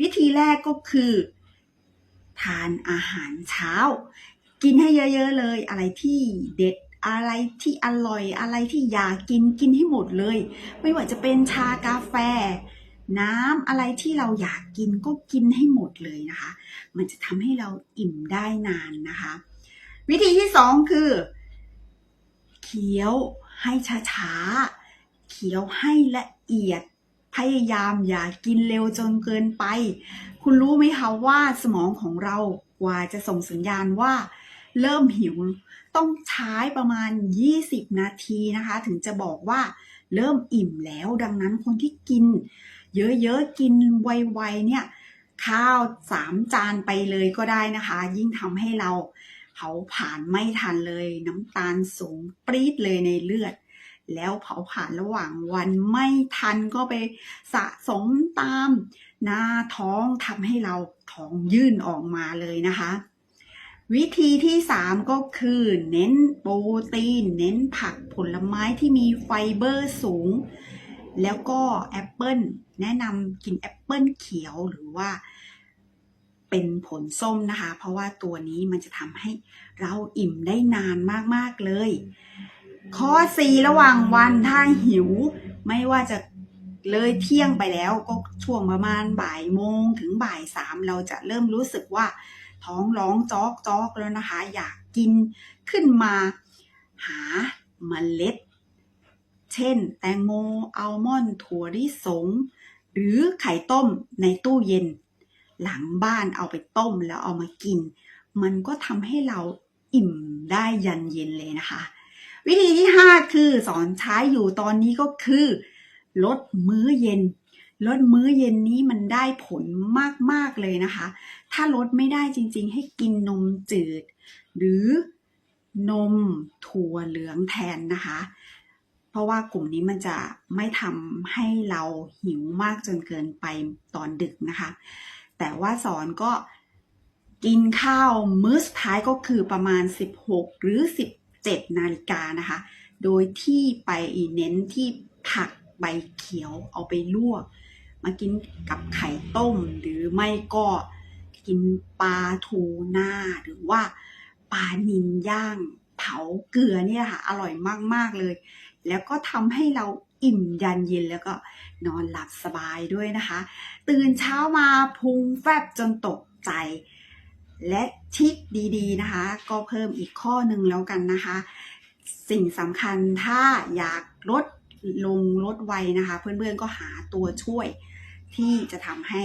วิธีแรกก็คือ ทานอาหารเช้า กินให้เยอะๆเลย อะไรที่เด็ดอะไรที่อร่อยอะไรที่อยากกินกินให้หมดเลย ไม่ว่าจะเป็นชากาแฟ น้ำอะไรที่เราอยากกินก็กินให้หมดเลยนะคะ มันจะทำให้เราอิ่มได้นานนะคะ วิธีที่สองคือเคี้ยวให้ช้าๆเคี้ยวให้ละเอียด พยายามอย่ากินเร็วจนเกินไป คุณรู้ไหมคะว่าสมองของเรากว่าจะส่งสัญญาณว่า เริ่มหิว ต้องใช้ประมาณ 20 นาทีนะคะ ถึงจะบอกว่าเริ่มอิ่มแล้ว ดังนั้นคนที่กิน เยอะๆ กินไวๆเนี่ย ข้าวสามจานไปเลยก็ได้นะคะ ยิ่งทำให้เราเผาผลาญไม่ทันเลย น้ำตาลสูงปรี๊ดเลยในเลือด แล้วเผาผลาญระหว่างวันไม่ทันก็ไปสะสมตามหน้าท้องทำให้เราท้องยื่นออกมาเลยนะคะ วิธีที่ 3 ก็คือ เน้นโปรตีน เน้นผักผลไม้ที่มีไฟเบอร์สูง แล้วก็แอปเปิลแนะนำกินแอปเปิลเขียวหรือว่าเป็นผลส้มนะคะ เพราะว่าตัวนี้มันจะทำให้เราอิ่มได้นานมาก ๆ เลย ข้อ4ระหว่างวันถ้าหิว ไม่ว่าจะเลยเที่ยงไปแล้วก็ช่วงประมาณบ่ายโมงถึงบ่ายสามเราจะเริ่มรู้สึกว่า ท้องร้องจอกจอกแล้วนะคะ อยากกินขึ้นมาหาเมล็ด เช่น แตงโมอัลมอนด์ถั่วลิสง หรือไข่ต้มในตู้เย็น หลังบ้านเอาไปต้มแล้วเอามากิน มันก็ทำให้เราอิ่มได้ยันเย็นเลยนะคะ วิธีที่ 5 คือสอนใช้อยู่ตอนนี้ก็คือ ลดมื้อเย็น ลดมื้อเย็นนี้มันได้ผลมาก ๆ เลยนะคะ ถ้าลดไม่ได้จริง ๆ ให้กินนมจืด หรือนมถั่วเหลืองแทนนะคะ เพราะว่ากลุ่มนี้มันจะไม่ทำให้เราหิวมากจนเกินไปตอนดึกนะคะ แต่ว่าสอนก็กินข้าวมื้อสุดท้ายก็คือประมาณ 16 หรือ 7 นาฬิกานะคะ โดยที่ไปเน้นที่ผักใบเขียวเอาไปลวก มากินกับไข่ต้มหรือไม่ก็กินปลาทูน่าหรือว่าปลานิลย่างเผาเกลือเนี่ยค่ะ อร่อยมากๆเลย แล้วก็ทำให้เราอิ่มยันเย็นแล้วก็นอนหลับสบายด้วยนะคะ ตื่นเช้ามาพุงแฟบจนตกใจ และทิปดีๆนะคะ ก็เพิ่มอีกข้อหนึ่งแล้วกันนะคะ สิ่งสำคัญถ้าอยากลดลงลดไวนะคะ เพื่อนๆก็หาตัวช่วยที่จะทำให้